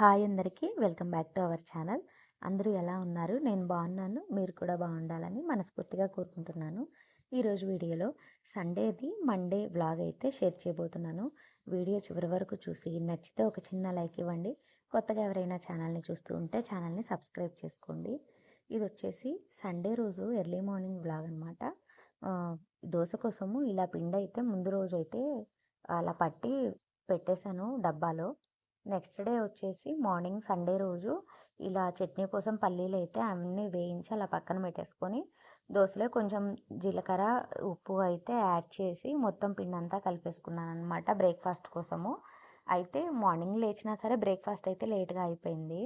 Hi అందరికీ. Welcome back to our channel. అందరూ ఎలా ఉన్నారు? నేను బాగున్నాను. మీరు కూడా బాగుండాలని మనస్ఫూర్తిగా కోరుకుంటున్నాను. ఈరోజు వీడియోలో సండేది మండే వ్లాగ్ అయితే షేర్ చేయబోతున్నాను. వీడియో చివరి వరకు చూసి నచ్చితే ఒక చిన్న లైక్ ఇవ్వండి. కొత్తగా ఎవరైనా ఛానల్ని చూస్తూ ఉంటే ఛానల్ని సబ్స్క్రైబ్ చేసుకోండి. ఇది వచ్చేసి సండే రోజు ఎర్లీ మార్నింగ్ వ్లాగ్ అనమాట దోశ కోసము ఇలా పిండి అయితే ముందు రోజు అయితే అలా పట్టి పెట్టేశాను డబ్బాలో. నెక్స్ట్ డే వచ్చేసి మార్నింగ్ సండే రోజు ఇలా చట్నీ కోసం పల్లీలు అయితే అన్నీ వేయించి అలా పక్కన పెట్టేసుకొని దోశలో కొంచెం జీలకర్ర ఉప్పు అయితే యాడ్ చేసి మొత్తం పిండి అంతా కలిపేసుకున్నాను అనమాట బ్రేక్ఫాస్ట్ కోసము. అయితే మార్నింగ్ లేచినా సరే బ్రేక్ఫాస్ట్ అయితే లేట్గా అయిపోయింది.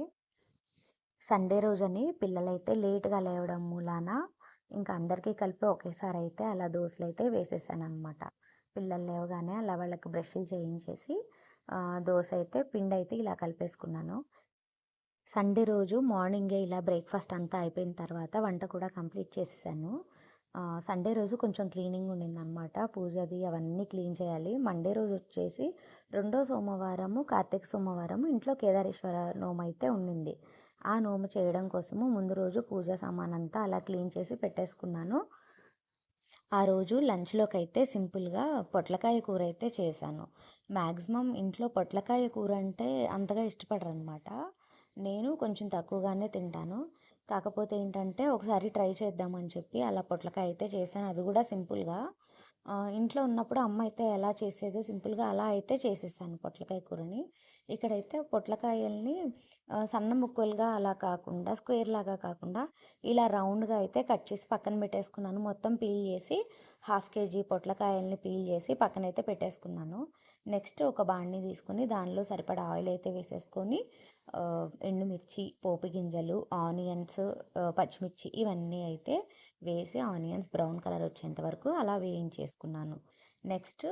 సండే రోజని పిల్లలైతే లేట్గా లేవడం మూలాన ఇంకా అందరికీ కలిపి ఒకేసారి అయితే అలా దోశలు అయితే వేసేసాను అనమాట పిల్లలు లేవగానే అలా వాళ్ళకి బ్రష్లు చేయించేసి దోశ అయితే పిండి అయితే ఇలా కలిపేసుకున్నాను. సండే రోజు మార్నింగే ఇలా బ్రేక్ఫాస్ట్ అంతా అయిపోయిన తర్వాత వంట కూడా కంప్లీట్ చేసేసాను. సండే రోజు కొంచెం క్లీనింగ్ ఉండిందనమాట పూజది అవన్నీ క్లీన్ చేయాలి. మండే రోజు వచ్చేసి రెండో సోమవారము కార్తీక సోమవారం ఇంట్లో కేదారేశ్వర నోము అయితే ఉండింది. ఆ నోము చేయడం కోసము ముందు రోజు పూజ సామాన్ అంతా అలా క్లీన్ చేసి పెట్టేసుకున్నాను. ఆ రోజు లంచ్లోకి అయితే సింపుల్గా పొట్లకాయ కూర అయితే చేశాను. మ్యాక్సిమం ఇంట్లో పొట్లకాయ కూర అంటే అంతగా ఇష్టపడరు అనమాట నేను కొంచెం తక్కువగానే తింటాను. కాకపోతే ఏంటంటే ఒకసారి ట్రై చేద్దామని చెప్పి అలా పొట్లకాయ అయితే చేశాను. అది కూడా సింపుల్గా. ఇంట్లో ఉన్నప్పుడు అమ్మ అయితే ఎలా చేసేదో సింపుల్గా అలా అయితే చేసేసాను పొట్లకాయ కూరని. ఇక్కడైతే పొట్లకాయల్ని సన్న ముక్కలుగా అలా కాకుండా స్క్వేర్ లాగా కాకుండా ఇలా రౌండ్గా అయితే కట్ చేసి పక్కన పెట్టేసుకున్నాను. మొత్తం పీల్ చేసి హాఫ్ కేజీ పొట్లకాయల్ని పీల్ చేసి పక్కనైతే పెట్టేసుకున్నాను. నెక్స్ట్ ఒక బాండ్ని తీసుకొని దానిలో సరిపడా ఆయిల్ అయితే వేసేసుకొని ఎండుమిర్చి పోపు గింజలు ఆనియన్స్ పచ్చిమిర్చి ఇవన్నీ అయితే వేసి ఆనియన్స్ బ్రౌన్ కలర్ వచ్చేంత వరకు అలా వేయించేసుకున్నాను. నెక్స్ట్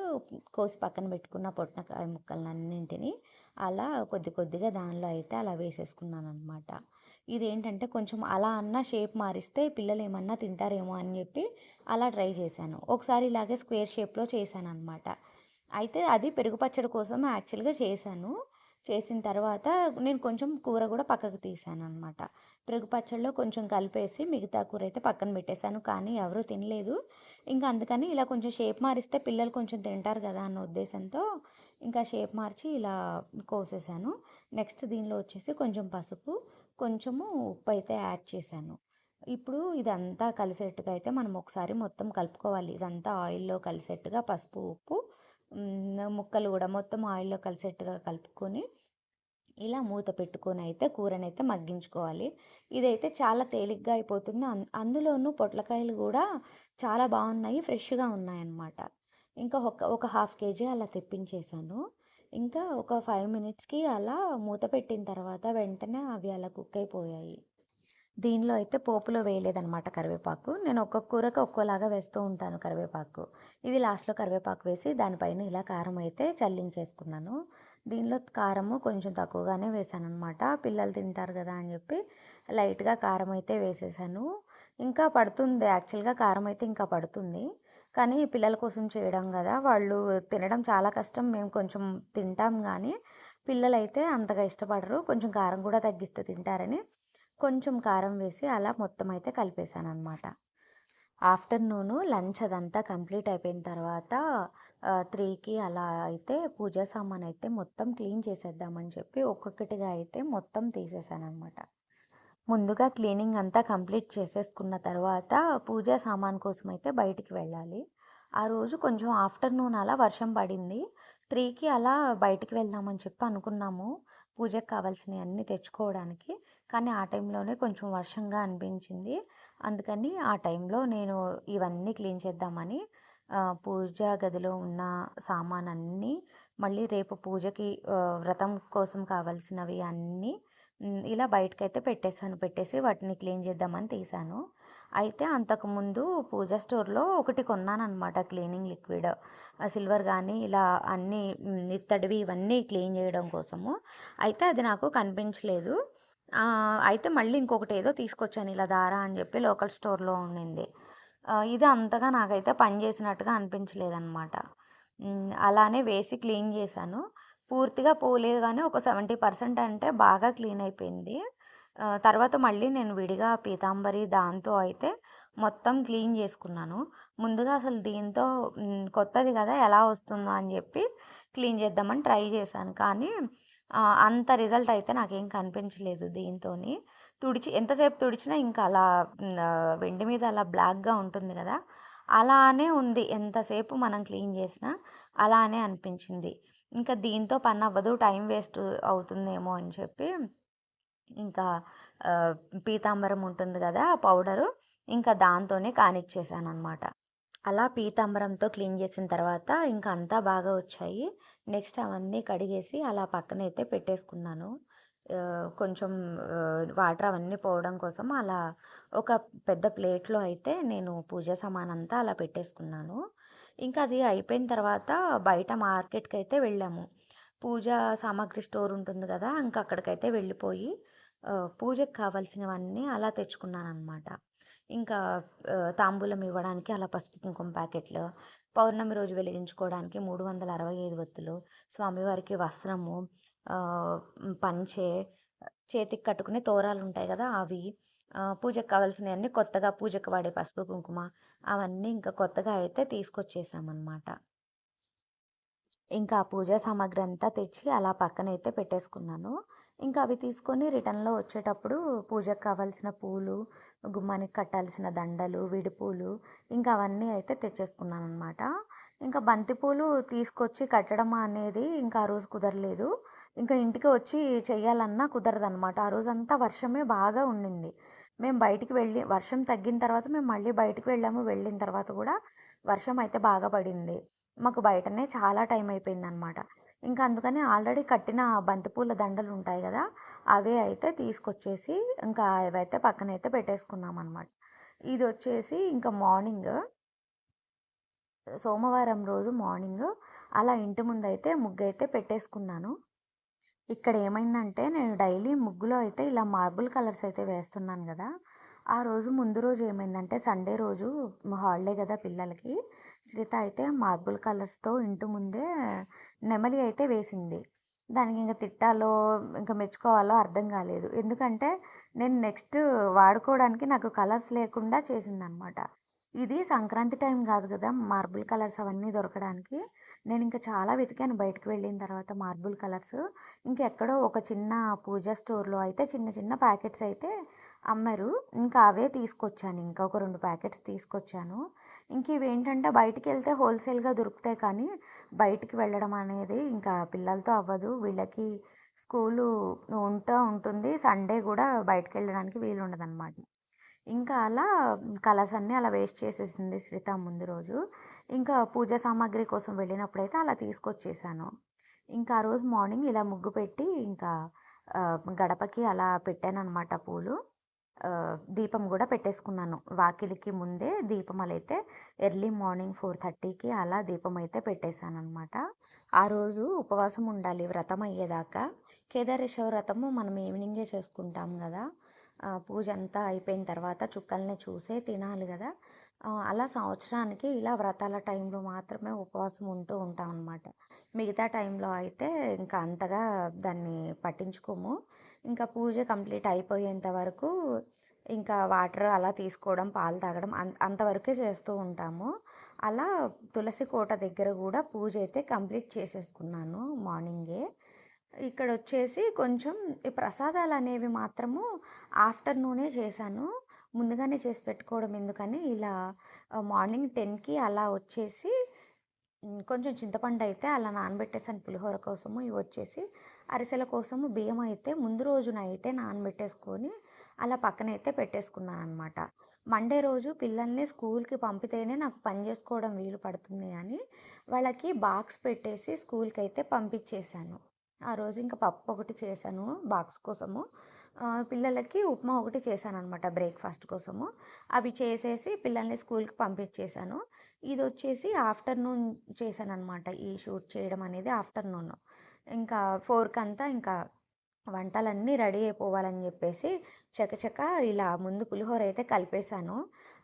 కోసి పక్కన పెట్టుకున్న పొట్లకాయ ముక్కలన్నింటినీ అలా కొద్ది కొద్దిగా దానిలో అయితే అలా వేసేసుకున్నాను అనమాట ఇదేంటంటే కొంచెం అలా అన్న షేప్ మారిస్తే పిల్లలు ఏమన్నా తింటారేమో అని చెప్పి అలా ట్రై చేశాను. ఒకసారి ఇలాగే స్క్వేర్ షేప్లో చేశాను అనమాట అయితే అది పెరుగు పచ్చడి కోసం యాక్చువల్గా చేశాను. చేసిన తర్వాత నేను కొంచెం కూర కూడా పక్కకు తీసాను అనమాట పెరుగు పచ్చడిలో కొంచెం కలిపేసి మిగతా కూర అయితే పక్కన పెట్టేశాను. కానీ ఎవరూ తినలేదు. ఇంకా అందుకని ఇలా కొంచెం షేప్ మారిస్తే పిల్లలు కొంచెం తింటారు కదా అన్న ఉద్దేశంతో ఇంకా షేప్ మార్చి ఇలా కోసేసాను నెక్స్ట్ దీనిలో వచ్చేసి కొంచెం పసుపు కొంచెము ఉప్పు అయితే యాడ్ చేశాను. ఇప్పుడు ఇదంతా కలిసేట్టుగా అయితే మనం ఒకసారి మొత్తం కలుపుకోవాలి. ఇదంతా ఆయిల్లో కలిసేట్టుగా పసుపు ఉప్పు ముక్కలు కూడా మొత్తం ఆయిల్లో కలిసేట్టుగా కలుపుకొని ఇలా మూత పెట్టుకొని అయితే కూరని అయితే మగ్గించుకోవాలి. ఇదైతే చాలా తేలిగ్గా అయిపోతుంది. అందులోనూ పొట్లకాయలు కూడా చాలా బాగున్నాయి ఫ్రెష్గా ఉన్నాయన్నమాట. ఇంకా ఒక ఒక హాఫ్ కేజీ అలా తెప్పించేశాను. ఇంకా ఒక ఫైవ్ మినిట్స్కి అలా మూత పెట్టిన తర్వాత వెంటనే అవి అలా కుక్ అయిపోయాయి. దీనిలో అయితే పోపులో వేయలేదనమాట కరివేపాకు. నేను ఒక్కొక్క కూరకు ఒక్కోలాగా వేస్తూ ఉంటాను కరివేపాకు. ఇది లాస్ట్లో కరివేపాకు వేసి దానిపైన ఇలా కారం అయితే చల్లించేసుకున్నాను. దీనిలో కారము కొంచెం తక్కువగానే వేసాను అనమాట పిల్లలు తింటారు కదా అని చెప్పి లైట్గా కారం అయితే వేసేసాను. ఇంకా పడుతుంది. యాక్చువల్గా కారం అయితే ఇంకా పడుతుంది. కానీ పిల్లల కోసం చేయడం కదా. వాళ్ళు తినడం చాలా కష్టం. మేము కొంచెం తింటాం కానీ పిల్లలైతే అంతగా ఇష్టపడరు. కొంచెం కారం కూడా తగ్గిస్తే తింటారని. కొంచెం కారం వేసి అలా మొత్తం అయితే కలిపేశాను అనమాట ఆఫ్టర్నూను లంచ్ అదంతా కంప్లీట్ అయిపోయిన తర్వాత త్రీకి అలా అయితే పూజా సామాన్ అయితే మొత్తం క్లీన్ చేసేద్దామని చెప్పి ఒక్కొక్కటిగా అయితే మొత్తం తీసేసాను అనమాట ముందుగా క్లీనింగ్ అంతా కంప్లీట్ చేసేసుకున్న తర్వాత పూజా సామాన్ కోసం అయితే బయటికి వెళ్ళాలి. ఆ రోజు కొంచెం ఆఫ్టర్నూన్ అలా వర్షం పడింది. త్రీకి అలా బయటికి వెళ్దామని చెప్పి అనుకున్నాము. పూజకు కావాల్సినవి అన్నీ తెచ్చుకోవడానికి. కానీ ఆ టైంలోనే కొంచెం వర్షంగా అనిపించింది. అందుకని ఆ టైంలో నేను ఇవన్నీ క్లీన్ చేద్దామని పూజ గదిలో ఉన్న సామాన్ అన్నీ మళ్ళీ రేపు పూజకి వ్రతం కోసం కావాల్సినవి అన్నీ ఇలా బయటకైతే పెట్టేశాను. పెట్టేసి వాటిని క్లీన్ చేద్దామని తీశాను. అయితే అంతకుముందు పూజ స్టోర్లో ఒకటి కొన్నానమాట క్లీనింగ్ లిక్విడ్. సిల్వర్ కానీ ఇలా అన్నీ ఇత్తడివి ఇవన్నీ క్లీన్ చేయడం కోసము. అయితే అది నాకు కనిపించలేదు. అయితే మళ్ళీ ఇంకొకటి ఏదో తీసుకొచ్చాను ఇలా దారా అని చెప్పి లోకల్ స్టోర్లో ఉండింది. ఇది అంతగా నాకైతే పని చేసినట్టుగా అనిపించలేదన్నమాట. అలానే వేసి క్లీన్ చేశాను. పూర్తిగా పోలేదు కానీ ఒక సెవెంటీ పర్సెంట్ అంటే బాగా క్లీన్ అయిపోయింది. తర్వాత మళ్ళీ నేను విడిగా పీతాంబరి దాంతో అయితే మొత్తం క్లీన్ చేసుకున్నాను. ముందుగా అసలు దీంతో కొత్తది కదా ఎలా వస్తుందో అని చెప్పి క్లీన్ చేద్దామని ట్రై చేశాను. కానీ అంత రిజల్ట్ అయితే నాకేం కనిపించలేదు దీంతో తుడిచి ఎంతసేపు తుడిచినా ఇంకా అలా వెండి మీద అలా బ్లాక్గా ఉంటుంది కదా అలానే ఉంది. ఎంతసేపు మనం క్లీన్ చేసినా అలానే అనిపించింది. ఇంకా దీంతో పని అవ్వదు టైం వేస్ట్ అవుతుందేమో అని చెప్పి ఇంకా పీతాంబరం ఉంటుంది కదా పౌడరు. ఇంకా దాంతోనే కానిచ్చేసాను అనమాట అలా పీతాంబరంతో క్లీన్ చేసిన తర్వాత ఇంకా అంతా బాగా వచ్చాయి. నెక్స్ట్ అవన్నీ కడిగేసి అలా పక్కనైతే పెట్టేసుకున్నాను. కొంచెం వాటర్ అవన్నీ పోవడం కోసం అలా ఒక పెద్ద ప్లేట్లో అయితే నేను పూజ సామాన్ అంతా అలా పెట్టేసుకున్నాను. ఇంకా అది అయిపోయిన తర్వాత బయట మార్కెట్కి అయితే వెళ్ళాము. పూజ సామాగ్రి స్టోర్ ఉంటుంది కదా ఇంకా అక్కడికైతే వెళ్ళిపోయి పూజకు కావాల్సినవన్నీ అలా తెచ్చుకున్నాను అనమాట ఇంకా తాంబూలం ఇవ్వడానికి అలా పసుపు కుంకుమ ప్యాకెట్లు పౌర్ణమి రోజు వెలిగించుకోవడానికి మూడు వందల అరవై ఐదు వత్తులు స్వామివారికి వస్త్రము పంచే చేతికి కట్టుకునే తోరాలు ఉంటాయి కదా అవి పూజకు కావాల్సినవన్నీ కొత్తగా పూజకు వాడే పసుపు కుంకుమ అవన్నీ ఇంకా కొత్తగా అయితే తీసుకొచ్చేసామన్నమాట ఇంకా పూజా సామాగ్రి అంతా తెచ్చి అలా పక్కన అయితే పెట్టేసుకున్నాను. ఇంకా అవి తీసుకొని రిటర్న్లో వచ్చేటప్పుడు పూజకు కావాల్సిన పూలు గుమ్మానికి కట్టాల్సిన దండలు విడిపూలు ఇంకా అవన్నీ అయితే తెచ్చేసుకున్నాను అనమాట ఇంకా బంతిపూలు తీసుకొచ్చి కట్టడం అనేది ఇంకా ఆ రోజు కుదరలేదు. ఇంకా ఇంటికి వచ్చి చేయాలన్నా కుదరదనమాట ఆ రోజంతా వర్షమే బాగా ఉండింది. మేము బయటికి వెళ్ళి వర్షం తగ్గిన తర్వాత మేము మళ్ళీ బయటికి వెళ్ళాము. వెళ్ళిన తర్వాత కూడా వర్షం అయితే బాగా పడింది. మాకు బయటనే చాలా టైం అయిపోయింది అనమాట ఇంకా అందుకని ఆల్రెడీ కట్టిన బంతిపూల దండలు ఉంటాయి కదా అవే అయితే తీసుకొచ్చేసి ఇంకా అవైతే పక్కనైతే పెట్టేసుకున్నాం అనమాట ఇది వచ్చేసి ఇంకా మార్నింగ్. సోమవారం రోజు మార్నింగ్. అలా ఇంటి ముందు అయితే ముగ్గు అయితే పెట్టేసుకున్నాను. ఇక్కడ ఏమైందంటే నేను డైలీ ముగ్గులో అయితే ఇలా మార్బుల్ కలర్స్ అయితే వేస్తున్నాను కదా ఆ రోజు ముందు రోజు ఏమైందంటే సండే రోజు హాలిడే కదా పిల్లలకి శ్రీత అయితే మార్బుల్ కలర్స్తో ఇంటి ముందే నెమలి అయితే వేసింది. దానికి ఇంకా తిట్టాలో ఇంకా మెచ్చుకోవాలో అర్థం కాలేదు. ఎందుకంటే నేను నెక్స్ట్ వాడుకోవడానికి నాకు కలర్స్ లేకుండా చేసిందనమాట. ఇది సంక్రాంతి టైం కాదు కదా మార్బుల్ కలర్స్ అవన్నీ దొరకడానికి. నేను ఇంకా చాలా వెతికాను బయటకు వెళ్ళిన తర్వాత మార్బుల్ కలర్స్. ఇంకెక్కడో ఒక చిన్న పూజ స్టోర్లో అయితే చిన్న చిన్న ప్యాకెట్స్ అయితే అమ్మారు. ఇంకా అవే తీసుకొచ్చాను. ఇంకా ఒక రెండు ప్యాకెట్స్ తీసుకొచ్చాను. ఇంక ఇవి ఏంటంటే బయటికి వెళ్తే హోల్సేల్గా దొరుకుతాయి కానీ బయటికి వెళ్ళడం అనేది ఇంకా పిల్లలతో అవ్వదు. వీళ్ళకి స్కూలు ఉంటూ ఉంటుంది. సండే కూడా బయటికి వెళ్ళడానికి వీలు ఉండదు అనమాట ఇంకా అలా కలర్స్ అన్నీ అలా వేస్ట్ చేసేసింది శ్రీత ముందు రోజు. ఇంకా పూజ సామాగ్రి కోసం వెళ్ళినప్పుడైతే అలా తీసుకొచ్చేసాను. ఇంకా ఆ రోజు మార్నింగ్ ఇలా ముగ్గు పెట్టి ఇంకా గడపకి అలా పెట్టాను అనమాట పూలు. దీపం కూడా పెట్టేసుకున్నాను. వాకిలికి ముందే దీపం అయితే ఎర్లీ మార్నింగ్ ఫోర్ థర్టీకి అలా దీపం అయితే పెట్టేశాను అనమాట ఆ రోజు ఉపవాసం ఉండాలి వ్రతం అయ్యేదాకా. కేదారేశ్వర వ్రతము మనం ఈవినింగే చేసుకుంటాం కదా. పూజ అంతా అయిపోయిన తర్వాత చుక్కల్ని చూసే తినాలి కదా. అలా సంవత్సరానికి ఇలా వ్రతాల టైంలో మాత్రమే ఉపవాసం ఉంటూ ఉంటాం అనమాట మిగతా టైంలో అయితే ఇంకా అంతగా దాన్ని పట్టించుకోము. ఇంకా పూజ కంప్లీట్ అయిపోయేంత వరకు ఇంకా వాటర్ అలా తీసుకోవడం పాలు తాగడం అంత అంతవరకే చేస్తూ ఉంటాము. అలా తులసి కోట దగ్గర కూడా పూజ అయితే కంప్లీట్ చేసేసుకున్నాను మార్నింగే. ఇక్కడ వచ్చేసి కొంచెం ఈ ప్రసాదాలు అనేవి మాత్రము ఆఫ్టర్నూనే చేశాను. ముందుగానే చేసి పెట్టుకోవడం ఎందుకని ఇలా మార్నింగ్ టెన్కి అలా వచ్చేసి కొంచెం చింతపండు అయితే అలా నానబెట్టేసాను పులిహోర కోసము. ఇవి వచ్చేసి అరిసెల కోసము. బియ్యం అయితే ముందు రోజు నైటే నానబెట్టేసుకొని అలా పక్కనైతే పెట్టేసుకున్నాను అనమాట మండే రోజు పిల్లల్ని స్కూల్కి పంపితేనే నాకు పని చేసుకోవడం వీలు పడుతుంది అని వాళ్ళకి బాక్స్ పెట్టేసి స్కూల్కి అయితే పంపించేశాను. ఆ రోజు ఇంకా పప్పు ఒకటి చేశాను బాక్స్ కోసము. పిల్లలకి ఉప్మా ఒకటి చేశాను అనమాట బ్రేక్ఫాస్ట్ కోసము. అవి చేసేసి పిల్లల్ని స్కూల్కి పంపించేశాను. ఇది వచ్చేసి ఆఫ్టర్నూన్ చేశాను అనమాట ఈ షూట్ చేయడం అనేది ఆఫ్టర్నూన్. ఇంకా ఫోర్క్ అంతా ఇంకా వంటలన్నీ రెడీ అయిపోవాలని చెప్పేసి చకచక ఇలా ముందు పులిహోర అయితే కలిపేశాను.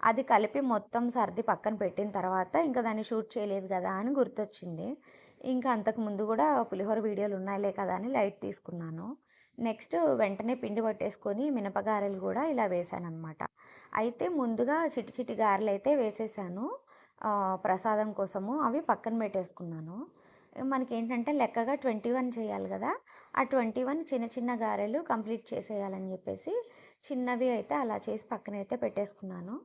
అది కలిపి మొత్తం సర్ది పక్కన పెట్టిన తర్వాత ఇంకా దాన్ని షూట్ చేయలేదు కదా అని గుర్తొచ్చింది. ఇంకా అంతకు ముందు కూడా పులిహోర వీడియోలు ఉన్నాయిలే కదా అని లైట్ తీసుకున్నాను. నెక్స్ట్ వెంటనే పిండి పట్టేసుకొని మినపగారెలు కూడా ఇలా వేసానమాట అయితే ముందుగా చిటి చిటి గారెలు అయితే వేసేసాను. ప్రసాదం కోసము అవి పక్కన పెట్టేసుకున్నాను. మనకి ఏంటంటే లెక్కగా ట్వంటీ వన్ చేయాలి కదా ఆ ట్వంటీ వన్ చిన్న చిన్న గారెలు కంప్లీట్ చేసేయాలని చెప్పేసి చిన్నవి అయితే అలా చేసి పక్కన అయితే పెట్టేసుకున్నాను.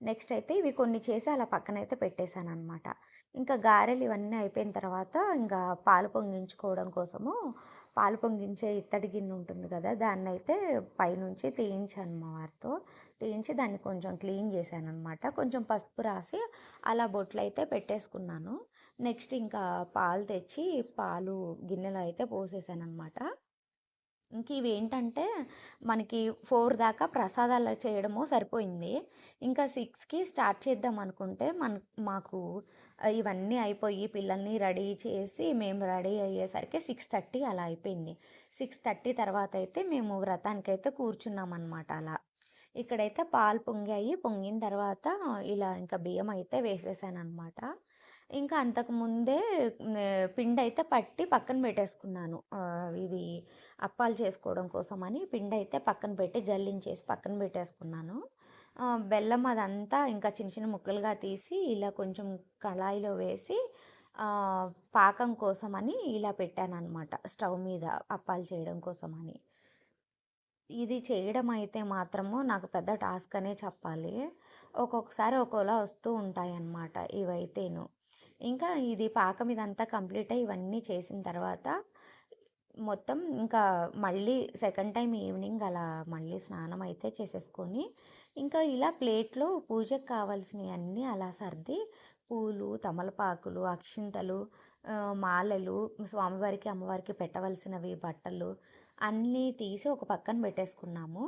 నెక్స్ట్ అయితే ఇవి కొన్ని చేసి అలా పక్కన అయితే పెట్టేశాను అనమాట ఇంకా గారెలు ఇవన్నీ అయిపోయిన తర్వాత ఇంకా పాలు పొంగించుకోవడం కోసము పాలు పొంగించే ఇత్తడి గిన్నె ఉంటుంది కదా దాన్ని అయితే పైనుంచి తీయించాను మా వారితో. తీయించి దాన్ని కొంచెం క్లీన్ చేశాను అనమాట కొంచెం పసుపు రాసి అలా బొట్లు అయితే పెట్టేసుకున్నాను. నెక్స్ట్ ఇంకా పాలు తెచ్చి పాలు గిన్నెలో అయితే పోసేసాను అనమాట ఇంక ఇవి ఏంటంటే మనకి ఫోర్ దాకా ప్రసాదాలు చేయడము సరిపోయింది. ఇంకా సిక్స్కి స్టార్ట్ చేద్దాం అనుకుంటే మన మాకు ఇవన్నీ అయిపోయి పిల్లల్ని రెడీ చేసి మేము రెడీ అయ్యేసరికి సిక్స్ థర్టీ అలా అయిపోయింది. సిక్స్ థర్టీ తర్వాత అయితే మేము వ్రతానికైతే కూర్చున్నాం అనమాట అలా. ఇక్కడైతే పాలు పొంగాయి. పొంగిన తర్వాత ఇలా ఇంకా బియ్యం అయితే వేసేసాను అనమాట ఇంకా అంతకుముందే పిండి అయితే పట్టి పక్కన పెట్టేసుకున్నాను. ఇవి అప్పాలు చేసుకోవడం కోసం అని పిండి అయితే పక్కన పెట్టి జల్లించేసి పక్కన పెట్టేసుకున్నాను. బెల్లం అదంతా ఇంకా చిన్న చిన్న ముక్కలుగా తీసి ఇలా కొంచెం కళాయిలో వేసి పాకం కోసమని ఇలా పెట్టాను అనమాట స్టవ్ మీద అప్పాలు చేయడం కోసమని. ఇది చేయడం అయితే మాత్రము నాకు పెద్ద టాస్క్ అనే చెప్పాలి. ఒక్కొక్కసారి ఒక్కోలా వస్తూ ఉంటాయి అన్నమాట ఇవైతేను. ఇంకా ఇది పాకం ఇదంతా కంప్లీట్ అయ్యి ఇవన్నీ చేసిన తర్వాత మొత్తం ఇంకా మళ్ళీ సెకండ్ టైం ఈవినింగ్ అలా మళ్ళీ స్నానం అయితే చేసేసుకొని ఇంకా ఇలా ప్లేట్లో పూజకు కావాల్సినవి అన్నీ అలా సర్ది పూలు తమలపాకులు అక్షింతలు మాలలు స్వామివారికి అమ్మవారికి పెట్టవలసినవి బట్టలు అన్నీ తీసి ఒక పక్కన పెట్టేసుకున్నాము.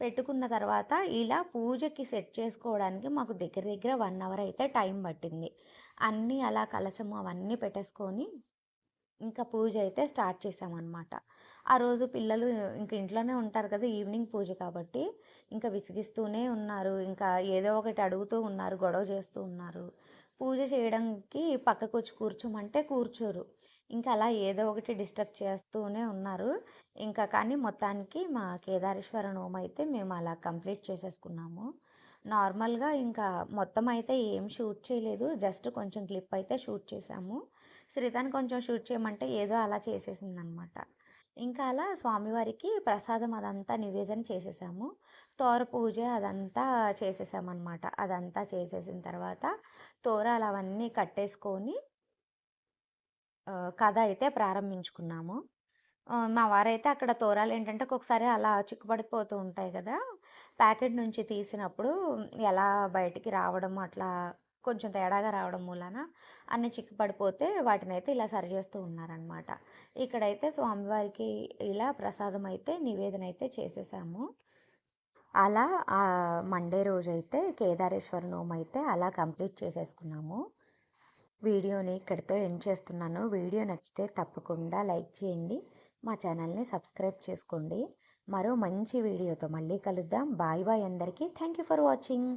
పెట్టుకున్న తర్వాత ఇలా పూజకి సెట్ చేసుకోవడానికి మాకు దగ్గర దగ్గర వన్ అవర్ అయితే టైం పట్టింది. అన్నీ అలా కలసము అవన్నీ పెట్టేసుకొని ఇంకా పూజ అయితే స్టార్ట్ చేసామన్నమాట. ఆ రోజు పిల్లలు ఇంక ఇంట్లోనే ఉంటారు కదా ఈవినింగ్ పూజ కాబట్టి ఇంకా విసిగిస్తూనే ఉన్నారు. ఇంకా ఏదో ఒకటి అడుగుతూ ఉన్నారు గొడవ చేస్తూ ఉన్నారు. పూజ చేయడానికి పక్కకు వచ్చి కూర్చోమంటే కూర్చోరు. ఇంకా అలా ఏదో ఒకటి డిస్టర్బ్ చేస్తూనే ఉన్నారు. ఇంకా కానీ మొత్తానికి మా కేదారేశ్వర నోమ అయితే మేము అలా కంప్లీట్ చేసేసుకున్నాము. నార్మల్గా ఇంకా మొత్తం అయితే ఏం షూట్ చేయలేదు. జస్ట్ కొంచెం క్లిప్ అయితే షూట్ చేసాము. శ్రీతాన్ని కొంచెం షూట్ చేయమంటే ఏదో అలా చేసేసింది అనమాట ఇంకా అలా స్వామివారికి ప్రసాదం అదంతా నివేదన చేసేసాము. తోర పూజ అదంతా చేసేసామన్నమాట. అదంతా చేసేసిన తర్వాత తోరాలు అవన్నీ కట్టేసుకొని కథ అయితే ప్రారంభించుకున్నాము. మా వారైతే అక్కడ తోరాలు ఏంటంటే ఒక్కొక్కసారి అలా చిక్కుపడిపోతూ ఉంటాయి కదా. ప్యాకెట్ నుంచి తీసినప్పుడు ఎలా బయటికి రావడం అట్లా కొంచెం తేడాగా రావడం మూలాన అన్ని చిక్కుపడిపోతే వాటిని అయితే ఇలా సరి చేస్తూ ఉన్నారనమాట ఇక్కడైతే స్వామివారికి ఇలా ప్రసాదం అయితే నివేదన అయితే చేసేసాము. అలా మండే రోజు అయితే కేదారేశ్వర నోమ్ అయితే అలా కంప్లీట్ చేసేసుకున్నాము. వీడియోని ఇక్కడితో ఎండ్ చేస్తున్నాను. వీడియో నచ్చితే తప్పకుండా లైక్ చేయండి. మా ఛానల్ని సబ్స్క్రైబ్ చేసుకోండి. మరో మంచి వీడియోతో మళ్ళీ కలుద్దాం. బాయ్ బాయ్ అందరికీ. Thank you for watching.